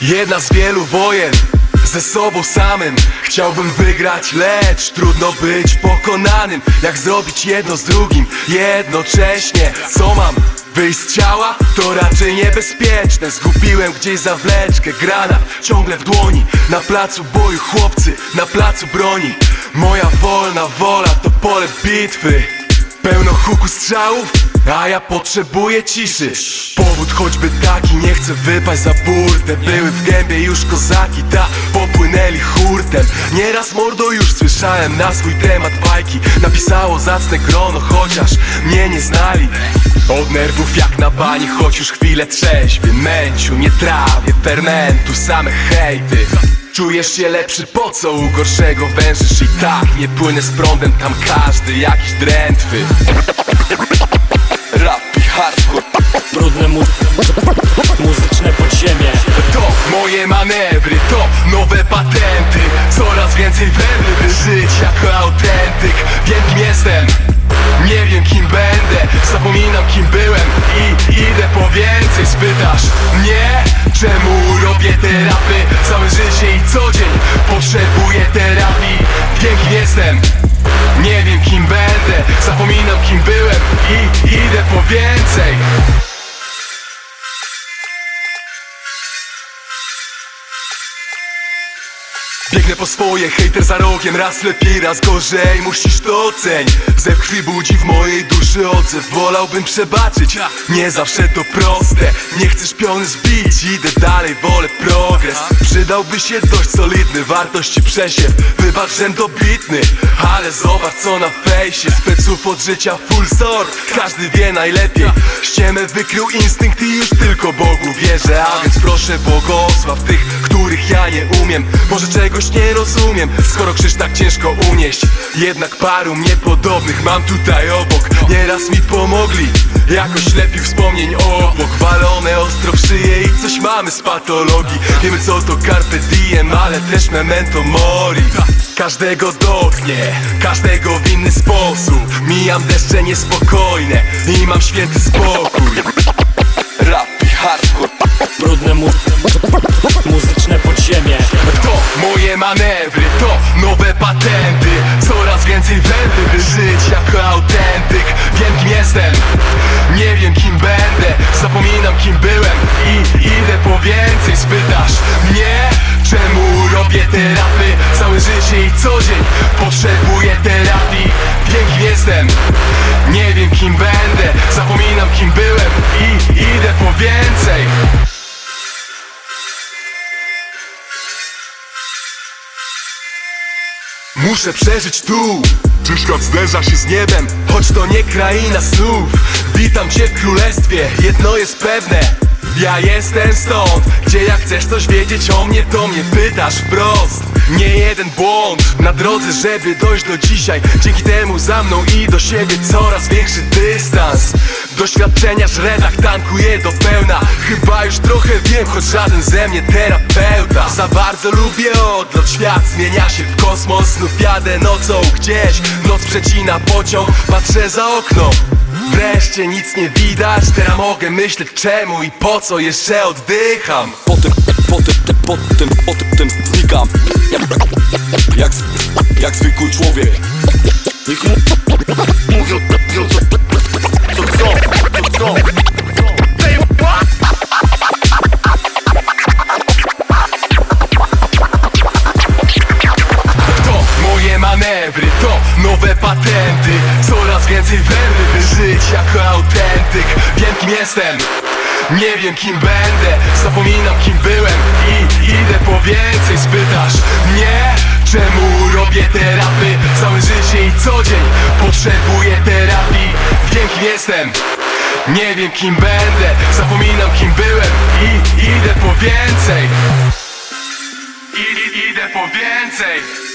Jedna z wielu wojen ze sobą samym. Chciałbym wygrać, lecz trudno być pokonanym. Jak zrobić jedno z drugim jednocześnie? Co mam? Wyjść z ciała? To raczej niebezpieczne. Zgubiłem gdzieś zawleczkę, granat ciągle w dłoni. Na placu boju chłopcy, na placu broni. Moja wolna wola to pole bitwy. Pełno huku strzałów, a ja potrzebuję ciszy. Powód choćby taki, nie chcę wypaść za burtę. Były w gębie już kozaki, ta popłynęli hurtem. Nieraz mordo już słyszałem na swój temat bajki. Napisało zacne grono, chociaż mnie nie znali. Od nerwów jak na bani, choć już chwilę trzeźwy. Męciu, nie trawię fermentu, same hejty. Czujesz się lepszy, po co u gorszego wężysz? I tak nie płynę z prądem, tam każdy jakiś drętwy Brudne mu muzyczne podziemie. To moje manewry, to nowe patenty. Coraz więcej wędry, by żyć jako autentyk. Wiem kim jestem, nie wiem kim będę. Zapominam kim byłem. I idę po więcej. Spytasz mnie, czemu robię te rapy Całe życie i co dzień potrzebuję terapii. Wiem kim jestem, nie wiem kim będę. Zapominam kim byłem. I idę po więcej Biegnę po swoje, hejter za rogiem Raz lepiej, raz gorzej, musisz to oceń Ze krwi budzi w mojej duszy odzew Wolałbym przebaczyć, nie zawsze to proste Nie chcę szpiony zbić, idę dalej, wolę progres. Przydałby się dość solidny, wartości przesiew Wybacz, że dobitny, ale zobacz co na fejsie Speców od życia full sort, każdy wie najlepiej Ściemę wykrył instynkt i już tylko Bogu wierzę. A więc proszę błogosław tych, których ja nie umiem. Może czegoś nie rozumiem, skoro krzyż tak ciężko unieść Jednak paru mnie podobnych mam tutaj obok. Nieraz mi pomogli, jakoś lepiej wspomnień obok. Walone ostro w szyję i coś mamy z patologii. Wiemy co to carpe diem, ale też memento mori. Każdego dotknie, każdego w inny sposób. Mijam deszcze niespokojne i mam święty spokój manewry, to nowe patenty. Coraz więcej wędy, by żyć jako autentyk. Wiem kim jestem, nie wiem kim będę. Zapominam kim byłem. I idę po więcej. Spytasz mnie, czemu robię te rapy Całe życie i co dzień potrzebuję terapii. Wiem kim jestem, nie wiem kim będę. Zapominam kim byłem. I idę po więcej Muszę przeżyć tu. Czy świat zderza się z niebem Choć to nie kraina snów. Witam cię w królestwie Jedno jest pewne. Ja jestem stąd, gdzie jak chcesz coś wiedzieć o mnie, to mnie pytasz wprost. Nie jeden błąd na drodze, żeby dojść do dzisiaj. Dzięki temu za mną i do siebie coraz większy dystans Doświadczenia żredach tankuję do pełna. Chyba już trochę wiem, choć żaden ze mnie terapeuta. Za bardzo lubię odlot, świat zmienia się w kosmos. Znów jadę nocą gdzieś, noc przecina pociąg. Patrzę za okno, wreszcie nic nie widać. Teraz mogę myśleć czemu i po co jeszcze oddycham. Potem, potem, te, potem, potem znikam więcej by żyć jako autentyk. Wiem kim jestem, nie wiem kim będę. Zapominam kim byłem. I idę po więcej. Spytasz mnie, czemu robię te Całe życie i co dzień potrzebuję terapii. Wiem kim jestem, nie wiem kim będę. Zapominam kim byłem. I idę po więcej. I, i, idę po więcej